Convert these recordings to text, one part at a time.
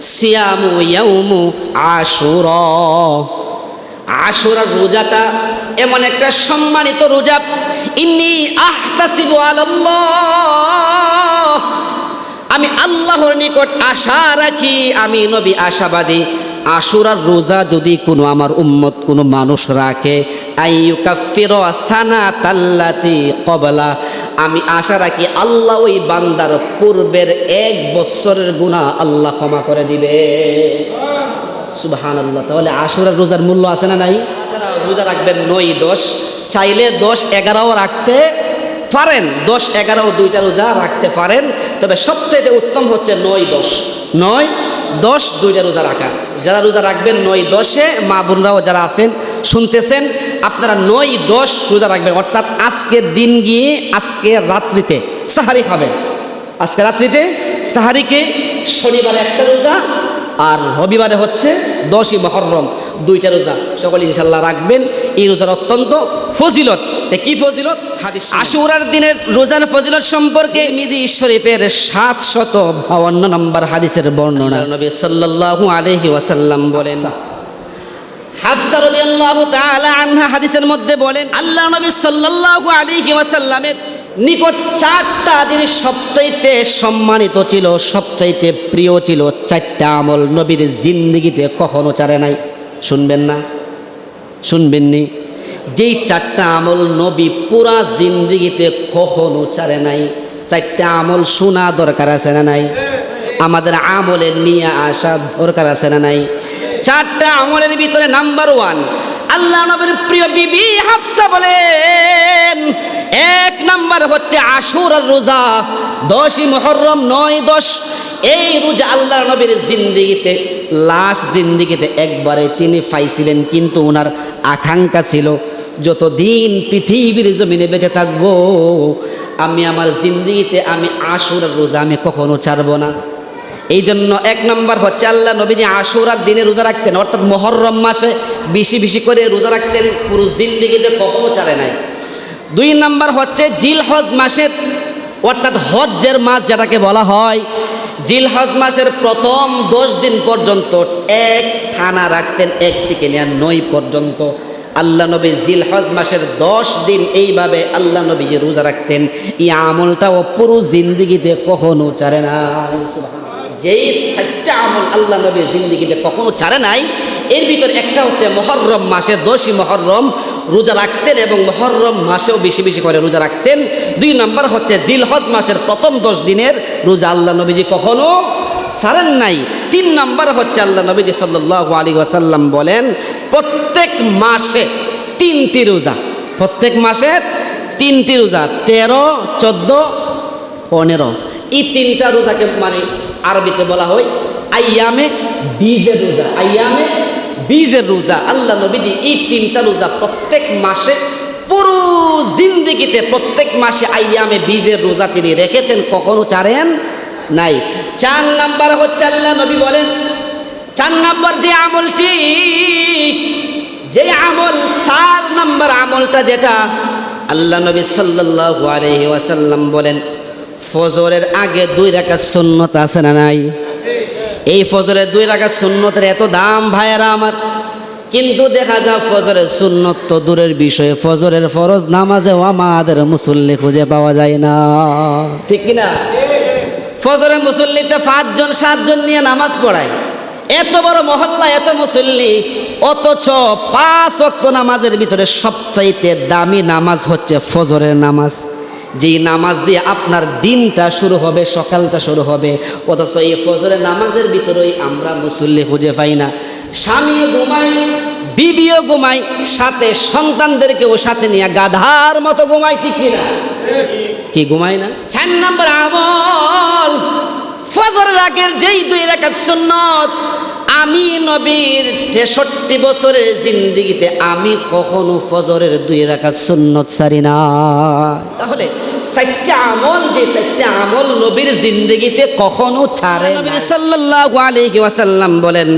সিয়ামু ইয়াউমু আশুরা। আশুরার রোজাটা এমন একটা সম্মানিত রোজা। ইন্নি আহতাসিবু আলাল্লাহ। আমি আল্লাহর নিকট আশা রাখি, আমি নবী আশাবাদী। আশুরার রোজা যদি কোনো আমার উম্মত, কোনো মানুষ রাখে, আইয়ুকাফির সানা তাল্লাতি কবলা। আমি আশা রাখি আল্লাহ ওই বান্দার পূর্বের এক বৎসরের গুণা আল্লাহ ক্ষমা করে দিবে। সুবাহান আল্লাহ তাহলে আশুরার রোজার মূল্য আছে না নাই? রোজা রাখবেন নয়, দশ। চাইলে দশ এগারোও রাখতে পারেন। দশ, এগারো, দুইটা রোজা রাখতে পারেন। তবে সবচেয়ে উত্তম হচ্ছে নয়, দশ। নয়, দশ, দুইটা রোজা রাখা। যারা রোজা রাখবেন নয়, দশে মা বোনরাও যারা আছেন, শুনতেছেন আপনারা নয় দশ রোজা রাখবেন। অর্থাৎ আজকের দিন গিয়ে আজকে রাত্রিতে সাহারি খাবেন। আজকে রাত্রিতে সাহারিকে শনিবারে একটা রোজা আর রবিবারে হচ্ছে দশই মহরম দুইটা রোজা। সকলে ইনশাল্লাহ রাখবেন। এই রোজার অত্যন্ত ফজিলত। কি ফজিলত? হাদিস আশুরার দিনের রোজার ফজিলত সম্পর্কে মিদি শরীফের সাত শত বাউন্ন নম্বর হাদিসের বর্ণনা। নবী সাল্লাল্লাহু আলাইহি ওয়াসাল্লাম বলেন হাফসা রাদিয়াল্লাহু তাআলা আনহা হাদিসের মধ্যে বলেন, আল্লাহ নবী সাল্লাল্লাহু আলাইহি ওয়াসাল্লামের নিকট চারটা জিনিস সবচাইতে সম্মানিত ছিল, সবচাইতে প্রিয় ছিল। চারটা আমল নবীর জিন্দগিতে কখনো চারে নাই। শুনবেন না? শুনবেন শুনবেননি যেই চারটা আমল নবী পুরা জিন্দগিতে কখনো চারে নাই। চারটা আমল শোনা দরকার আছে না নাই? আমাদের আমলের নিয়ে আসা দরকার আছে না নাই? চারটা আমলের ভিতরে নাম্বার ওয়ান। আল্লাহ নবীর প্রিয় বিবি হাফসা বলেন, এক নাম্বার হচ্ছে আশুরার রোজা। দশই মহরম নয় দশ। এই রোজা আল্লাহ নবীর জিন্দিগিতে, লাশ জিন্দিগিতে একবারে তিনি পাইছিলেন কিন্তু ওনার আকাঙ্ক্ষা ছিল, যতদিন পৃথিবীর জমিনে বেঁচে থাকব, আমি আমার জিন্দিগিতে আমি আশুরার রোজা আমি কখনো ছাড়বো না। এই জন্য এক নম্বর হচ্ছে আল্লাহ নবীজি আশুরার দিনে রোজা রাখতেন। অর্থাৎ মহরম মাসে বেশি বেশি করে রোজা রাখতেন, পুরো জিন্দিগিতে কখনো ছাড়ে নাই। দুই নম্বর হচ্ছে জিলহজ মাসের, অর্থাৎ হজ্জের মাস যেটাকে বলা হয়, জিলহজ মাসের প্রথম দশ দিন পর্যন্ত এক থানা রাখতেন এক থেকে নয় পর্যন্ত। আল্লাহ নবী জিলহজ মাসের দশ দিন এইভাবে আল্লাহ নবী যে রোজা রাখতেন। এই আমলটাও পুরো জিন্দিগিতে কখনো ছাড়ে না যেই সাতটা আমল আল্লাহ নবী জিন্দিগিতে কখনো ছাড়ে নাই, এর ভিতর একটা হচ্ছে মহরম মাসে দশই মহরম, রোজা রাখতেন এবং মহরম মাসেও বেশি বেশি করে রোজা রাখতেন। দুই নম্বর হচ্ছে জিলহজ মাসের প্রথম দশ দিনের রোজা আল্লাহ নবীজি কখনো ছাড়েন নাই। তিন নম্বর হচ্ছে আল্লাহ নবীজি সাল্লাহ আলী ওয়াসাল্লাম বলেন, প্রত্যেক মাসে তিনটি রোজা, প্রত্যেক মাসে তিনটি রোজা, তেরো, চোদ্দ, পনেরো। এই তিনটা রোজাকে মানে আরবিতে বলা হয় আইয়ামে বীজের রোজা। আইয়ামে বীজের রোজা। আল্লাহ নবীজি এই তিনটা রোজা প্রত্যেক মাসে, পুরো জিন্দিগিতে প্রত্যেক মাসে আইয়ামে বীজের রোজা তিনি রেখেছেন। কখনো চারেন নাই। চার নাম্বার হচ্ছে আল্লাহ নবী বলেন, চার নাম্বার যে আমলটি, যে আমল, চার নাম্বার আমলটা যেটা, আল্লাহ নবী সাল্লাল্লাহু আলাইহি ওয়াসাল্লাম বলেন ফজরের আগে দুই রাকাত সুন্নত আছে না নাই? এই ফজরের দুই রাকাত সুন্নতের এত দাম ভাইয়েরা আমার। কিন্তু দেখা যায় ফজরের সুন্নত তো দূরের বিষয়ে। ফজরের ফরজ নামাজে আমাদের মুসল্লি খুঁজে পাওয়া যায় না। ঠিক কিনা? ফজরের মুসল্লিতে পাঁচজন, সাতজন নিয়ে নামাজ পড়ায়। এত বড় মহল্লা, এত মুসল্লি, অথচ পাঁচ অক্ত নামাজের ভিতরে সবচাইতে দামি নামাজ হচ্ছে ফজরের নামাজ। যেই নামাজ দিয়ে আপনার দিনটা শুরু হবে, সকালটা শুরু হবে, অথচ এই ফজরের নামাজের ভিতরেই আমরা মুসল্লি খুঁজে পাই না। স্বামীও ঘুমাই বিবিও ঘুমাই সাথে সন্তানদেরকেও সাথে নিয়ে গাধার মতো ঘুমাই ঠিক কিনা কি ঘুমাই না? চার নম্বর আমল, ফজরের আগের যেই দুই রাকাত সুন্নত আমি নবীর তেষট্টি বছরের জিন্দিগিতে আমি কখনো ফজরের দুই রাকাত সুন্নত সারি না। তাহলে চারটা আমল যে চারটা আমল নবীর জিন্দিগিতে কখনো ছাড়ে সাল্লাল্লাহু আলাইহি ওয়াসাল্লাম বলেন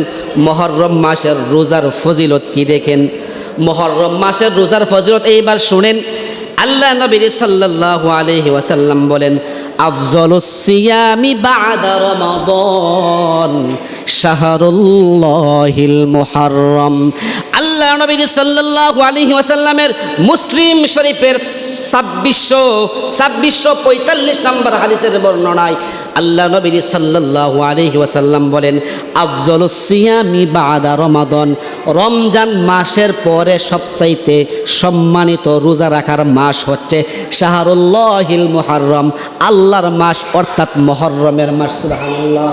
মহরম মাসের রোজার ফজিলত কি দেখেন? মহরম মাসের রোজার ফজিলত এইবার শুনেন আল্লাহ নবী সাল্লাল্লাহু আলাইহি ওয়াসাল্লাম বলেন আফজলুস সিয়ামি বাদা রমাদান। শাহরুল্লাহিল মুহাররম। আল্লাহ নবী সাল্লাল্লাহু আলাইহি ওয়াসাল্লামের মুসলিম শরীফের ছাব্বিশশো ছাব্বিশশো পঁয়তাল্লিশ নম্বর হাদিসের বর্ণনায় আল্লাহ নবী সাল্লাল্লাহু আলাইহি ওয়াসাল্লাম বলেন, আফজলুস সিয়ামি বাদা রমাদান। রমজান মাসের পরে সবচাইতে সম্মানিত রোজা রাখার মাস হচ্ছে শাহরুল্লাহিল মুহাররম। আল্লাহর মাস অর্থাৎ মহররমের মাস, সুবহানাল্লাহ।